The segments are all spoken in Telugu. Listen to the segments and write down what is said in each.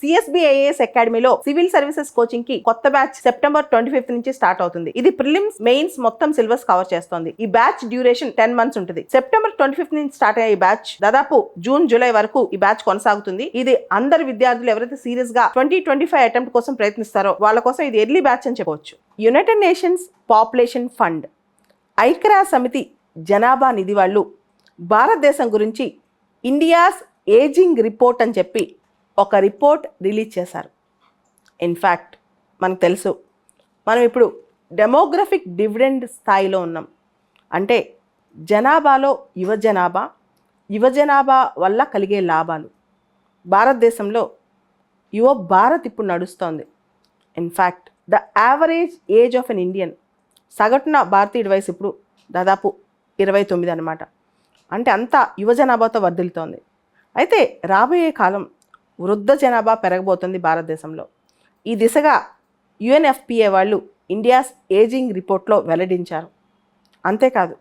సిఎస్బిఐఎస్ అకాడమీలో సివిల్ సర్వీసెస్ కోచింగ్కి కొత్త బ్యాచ్ సెప్టెంబర్ ట్వంటీ ఫిఫ్త్ నుంచి స్టార్ట్ అవుతుంది. ఇది ప్రిలిమ్స్ మెయిన్స్ మొత్తం సిలబస్ కవర్ చేస్తుంది. ఈ బ్యాచ్ డ్యూరేషన్ టెన్ మంత్స్ ఉంటుంది. సెప్టెంబర్ ట్వంటీ ఫిఫ్త్ నుంచి స్టార్ట్ అయ్యే ఈ బ్యాచ్ దాదాపు జూన్ జూలై వరకు ఈ బ్యాచ్ కొనసాగుతుంది. ఇది అందరు విద్యార్థులు ఎవరైతే సీరియస్గా ట్వంటీ ట్వంటీ ఫైవ్ అటెంప్ట్ కోసం ప్రయత్నిస్తారో వాళ్ళ కోసం ఇది ఎర్లీ బ్యాచ్ అని చెప్పవచ్చు. United Nations population fund. ఐక్యరా సమితి జనాభా నిధి వాళ్ళు భారతదేశం గురించి ఇండియాస్ ఏజింగ్ రిపోర్ట్ అని చెప్పి ఒక రిపోర్ట్ రిలీజ్ చేశారు. ఇన్ఫ్యాక్ట్ మనకు తెలుసు. మనం ఇప్పుడు డెమోగ్రఫిక్ డివిడెండ్ స్థాయిలో ఉన్నాం. అంటే జనాభాలో యువ జనాభా యువ జనాభా వల్ల కలిగే లాభాలు. భారతదేశంలో యువ భారత్ ఇప్పుడు నడుస్తోంది. In fact the average age of an Indian సగటున భారతీయుడి వయసు ఇప్పుడు దాదాపు ఇరవై తొమ్మిది అనమాట అంటే అంత యువ జనాభాతో వర్ధిల్తోంది అయితే రాబోయే కాలం వృద్ధ జనాభా పెరగబోతుంది భారతదేశంలో. ఈ దిశగా యుఎన్ఎఫ్పిఏ వాళ్ళు ఇండియాస్ ఏజింగ్ రిపోర్ట్లో వెల్లడించారు. అంతేకాదు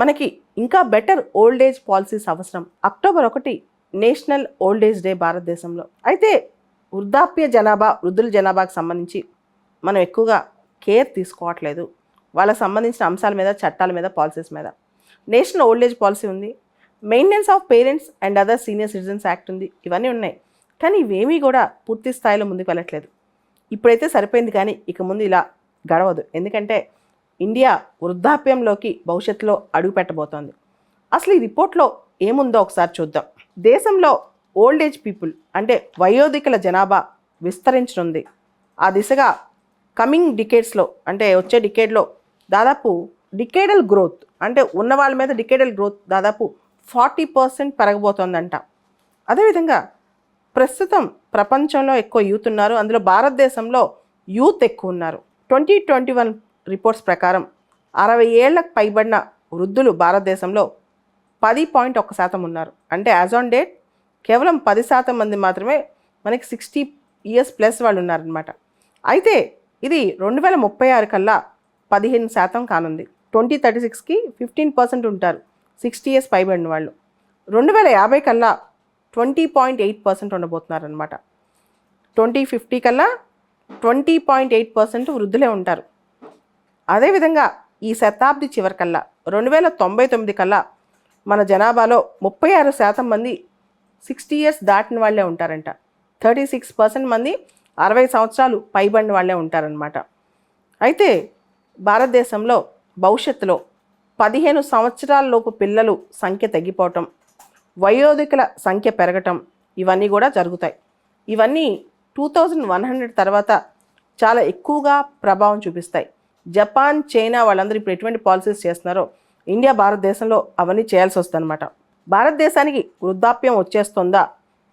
మనకి ఇంకా బెటర్ ఓల్డ్ ఏజ్ పాలసీస్ అవసరం. అక్టోబర్ ఒకటి నేషనల్ ఓల్డ్ ఏజ్ డే భారతదేశంలో. అయితే వృద్ధాప్య జనాభా వృద్ధుల జనాభాకు సంబంధించి మనం ఎక్కువగా కేర్ తీసుకోవట్లేదు. వాళ్ళకి సంబంధించిన అంశాల మీద చట్టాల మీద పాలసీస్ మీద. నేషనల్ ఓల్డ్ ఏజ్ పాలసీ ఉంది. Maintenance of parents and other senior citizens act ఉంది. ఇవన్నీ ఉన్నాయి. కానీ ఇవేమీ కూడా పూర్తి స్థాయిలో ముందుకు వెళ్ళట్లేదు. ఇప్పుడైతే సరిపోయింది కానీ ఇక ముందు ఇలా గడవదు. ఎందుకంటే ఇండియా వృద్ధాప్యంలోకి భవిష్యత్తులో అడుగు పెట్టబోతోంది. అసలు ఈ రిపోర్ట్లో ఏముందో ఒకసారి చూద్దాం. దేశంలో ఓల్డ్ ఏజ్ పీపుల్ అంటే వయోధికుల జనాభా విస్తరించనుంది. ఆ దిశగా కమింగ్ డికేడ్స్లో అంటే వచ్చే డికేడ్లో దాదాపు డికేడల్ గ్రోత్ అంటే ఉన్న వాళ్ళ మీద డికేడల్ గ్రోత్ దాదాపు ఫార్టీ పర్సెంట్ పెరగబోతోందంట. అదేవిధంగా ప్రస్తుతం ప్రపంచంలో ఎక్కువ యూత్ ఉన్నారు. అందులో భారతదేశంలో యూత్ ఎక్కువ ఉన్నారు. ట్వంటీ ట్వంటీ వన్ రిపోర్ట్స్ ప్రకారం అరవై ఏళ్ళకు పైబడిన వృద్ధులు భారతదేశంలో పది పాయింట్ ఒక శాతం ఉన్నారు. అంటే యాజ్ ఆన్ డేట్ కేవలం పది శాతం మంది మాత్రమే మనకి సిక్స్టీ ఇయర్స్ ప్లస్ వాళ్ళు ఉన్నారనమాట అయితే ఇది రెండు వేల ముప్పై ఆరు కల్లా పదిహేను శాతం కానుంది. ట్వంటీ థర్టీ సిక్స్కి ఫిఫ్టీన్ పర్సెంట్ ఉంటారు. సిక్స్టీ ఇయర్స్ పైబడిన వాళ్ళు. రెండు వేల యాభై కల్లా ట్వంటీ పాయింట్ ఎయిట్ పర్సెంట్ ఉండబోతున్నారు అనమాట ట్వంటీ ఫిఫ్టీ కల్లా ట్వంటీ పాయింట్ ఎయిట్ పర్సెంట్ వృద్ధులే ఉంటారు. అదేవిధంగా ఈ శతాబ్ది చివరికల్లా రెండు వేల తొంభై తొమ్మిది కల్లా మన జనాభాలో ముప్పై ఆరు శాతం మంది సిక్స్టీ ఇయర్స్ దాటిన వాళ్ళే ఉంటారంట. థర్టీ సిక్స్ పర్సెంట్ మంది అరవై సంవత్సరాలు పైబడిన వాళ్ళే ఉంటారనమాట అయితే భారతదేశంలో భవిష్యత్తులో పదిహేను సంవత్సరాల లోపు పిల్లలు సంఖ్య తగ్గిపోవటం వయోధికుల సంఖ్య పెరగటం ఇవన్నీ కూడా జరుగుతాయి. ఇవన్నీ టూ థౌజండ్ వన్ హండ్రెడ్ తర్వాత చాలా ఎక్కువగా ప్రభావం చూపిస్తాయి. జపాన్ చైనా వాళ్ళందరూ ఇప్పుడు ఎటువంటి పాలసీస్ చేస్తున్నారో ఇండియా భారతదేశంలో అవన్నీ చేయాల్సి వస్తుందన్నమాట. భారతదేశానికి వృద్ధాప్యం వచ్చేస్తుందా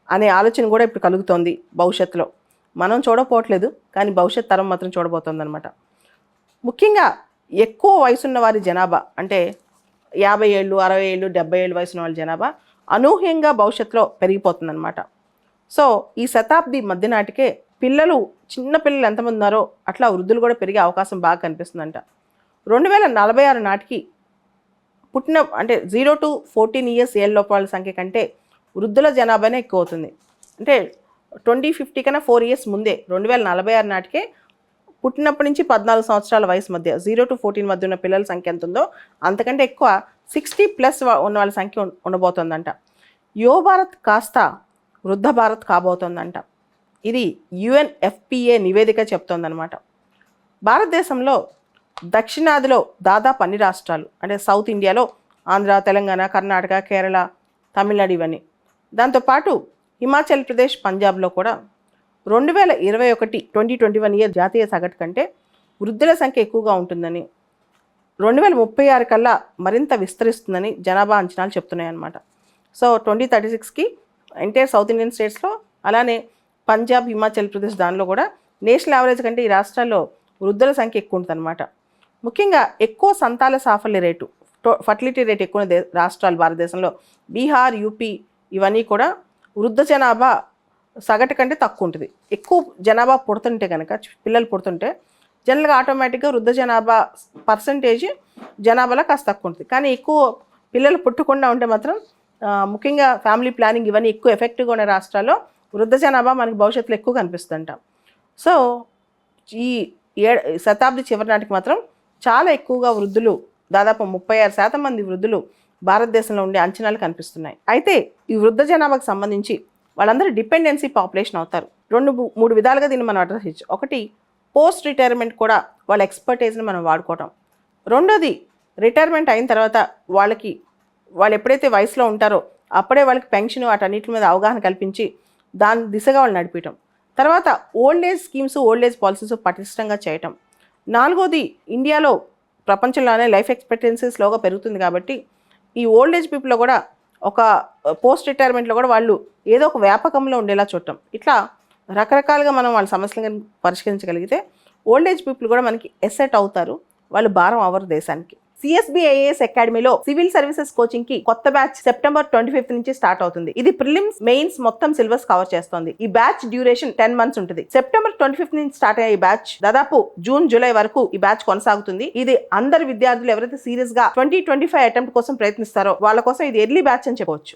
అనే ఆలోచన కూడా ఇప్పుడు కలుగుతోంది భవిష్యత్తులో. మనం చూడపోవట్లేదు కానీ భవిష్యత్ తరం మాత్రం చూడబోతుందన్నమాట. ముఖ్యంగా ఎక్కువ వయసున్న వారి జనాభా అంటే యాభై ఏళ్ళు అరవై ఏళ్ళు డెబ్బై ఏళ్ళు వయసున్న వాళ్ళ జనాభా అనూహ్యంగా భవిష్యత్తులో పెరిగిపోతుందన్నమాట. సో ఈ శతాబ్ది మధ్య నాటికే పిల్లలు చిన్న పిల్లలు ఎంతమంది ఉన్నారో అట్లా వృద్ధులు కూడా పెరిగే అవకాశం బాగా కనిపిస్తుందంట. రెండు వేల నలభై ఆరు నాటికి పుట్టిన అంటే జీరో టు ఫోర్టీన్ ఇయర్స్ ఏళ్ళ లోపాల సంఖ్య కంటే వృద్ధుల జనాభానే ఎక్కువ అవుతుంది అంటే ట్వంటీ ఫిఫ్టీ కన్నా ఫోర్ ఇయర్స్ ముందే రెండు వేల నలభై ఆరు నాటికే పుట్టినప్పటి నుంచి పద్నాలుగు సంవత్సరాల వయసు మధ్య జీరో టు ఫోర్టీన్ మధ్య ఉన్న పిల్లల సంఖ్య ఎంత ఉందో అంతకంటే ఎక్కువ సిక్స్టీ ప్లస్ ఉన్న వాళ్ళ సంఖ్య ఉండబోతోందంట. యువ భారత్ కాస్త వృద్ధ భారత్ కాబోతోందంట. ఇది యుఎన్ఎఫ్పిఏ నివేదిక చెప్తోందనమాట భారతదేశంలో దక్షిణాదిలో దాదాపు అన్ని రాష్ట్రాలు అంటే సౌత్ ఇండియాలో ఆంధ్ర తెలంగాణ కర్ణాటక కేరళ తమిళనాడు ఇవన్నీ. దాంతోపాటు హిమాచల్ ప్రదేశ్ పంజాబ్లో కూడా రెండు వేల ఇరవై ఒకటి ట్వంటీ ట్వంటీ వన్ ఇయర్ జాతీయ సగటు కంటే వృద్ధుల సంఖ్య ఎక్కువగా ఉంటుందని రెండు వేల ముప్పై ఆరు కల్లా మరింత విస్తరిస్తుందని జనాభా అంచనాలు చెప్తున్నాయి అన్నమాట సో ట్వంటీ థర్టీ సిక్స్కి ఎంటైర్ సౌత్ ఇండియన్ స్టేట్స్లో అలానే పంజాబ్ హిమాచల్ ప్రదేశ్ దానిలో కూడా నేషనల్ యావరేజ్ కంటే ఈ రాష్ట్రాల్లో వృద్ధుల సంఖ్య ఎక్కువ ఉంటుందన్నమాట. ముఖ్యంగా ఎక్కువ సంతాల సాఫల్య రేటు ఫర్టిలిటీ రేట్ ఎక్కువ దే- రాష్ట్రాలు భారతదేశంలో బీహార్ యూపీ ఇవన్నీ కూడా వృద్ధ జనాభా సగటు కంటే తక్కువ ఉంటుంది. ఎక్కువ జనాభా పుడుతుంటే కనుక పిల్లలు పుడుతుంటే జనరల్గా ఆటోమేటిక్గా వృద్ధ జనాభా పర్సంటేజ్ జనాభాలో కాస్త తక్కువ ఉంటుంది. కానీ ఎక్కువ పిల్లలు పుట్టకుండా ఉంటే మాత్రం ముఖ్యంగా ఫ్యామిలీ ప్లానింగ్ ఇవన్నీ ఎక్కువ ఎఫెక్టివ్గా ఉన్న రాష్ట్రాల్లో వృద్ధ జనాభా మనకి భవిష్యత్తులో ఎక్కువ కనిపిస్తుంటాం సో ఈ ఏ శతాబ్ది చివరి నాటికి మాత్రం చాలా ఎక్కువగా వృద్ధులు దాదాపు ముప్పై ఆరు శాతం మంది వృద్ధులు భారతదేశంలో ఉండే అంచనాలు కనిపిస్తున్నాయి. అయితే ఈ వృద్ధ జనాభాకు సంబంధించి వాళ్ళందరూ డిపెండెన్సీ పాపులేషన్ అవుతారు. రెండు మూడు విధాలుగా దీన్ని మనం అడ్రస్ చేయొచ్చు. ఒకటి పోస్ట్ రిటైర్మెంట్ కూడా వాళ్ళ ఎక్స్పర్టైజ్ని మనం వాడుకోవటం. రెండోది రిటైర్మెంట్ అయిన తర్వాత వాళ్ళకి వాళ్ళు ఎప్పుడైతే వయసులో ఉంటారో అప్పుడే వాళ్ళకి పెన్షన్ వాటన్నిటి మీద అవగాహన కల్పించి దాని దిశగా వాళ్ళు నడిపించడం తర్వాత old age schemes old age policies పటిష్టంగా చేయటం. నాలుగోది ఇండియాలో ప్రపంచంలోనే లైఫ్ ఎక్స్పెక్టెన్సీ స్లోగా పెరుగుతుంది కాబట్టి ఈ ఓల్డ్ ఏజ్ పీపుల్లో కూడా ఒక పోస్ట్ రిటైర్మెంట్లో కూడా వాళ్ళు ఏదో ఒక వ్యాపకంలో ఉండేలా చూడటం. ఇట్లా రకరకాలుగా మనం వాళ్ళ సమస్యలను పరిష్కరించగలిగితే ఓల్డ్ ఏజ్ పీపుల్ కూడా మనకి ఎసెట్ అవుతారు. వాళ్ళు భారం అవరు దేశానికి. సిఎస్బిఐఎస్ అకాడమీలో సివిల్ సర్వీసెస్ కోచింగ్కి కొత్త బ్యాచ్ సెప్టెంబర్ ట్వంటీ ఫిఫ్త్ నుంచి స్టార్ట్ అవుతుంది. ఇది ప్రిలిమ్స్ మెయిన్స్ మొత్తం సిలబస్ కవర్ చేస్తుంది. ఈ బ్యాచ్ డ్యూరేషన్ టెన్ మంత్స్ ఉంటుంది. సెప్టెంబర్ ట్వంటీ ఫిఫ్త్ నుంచి స్టార్ట్ అయ్యే ఈ బ్యాచ్ దాదాపు జూన్ జూలై వరకు ఈ బ్యాచ్ కొనసాగుతుంది. ఇది అందరు విద్యార్థులు ఎవరైతే సీరియస్గా ట్వంటీ ట్వంటీ ఫైవ్ అటెంప్ట్ కోసం ప్రయత్నిస్తారో వాళ్ళ కోసం ఇది ఎర్లీ బ్యాచ్ అని చెప్పవచ్చు.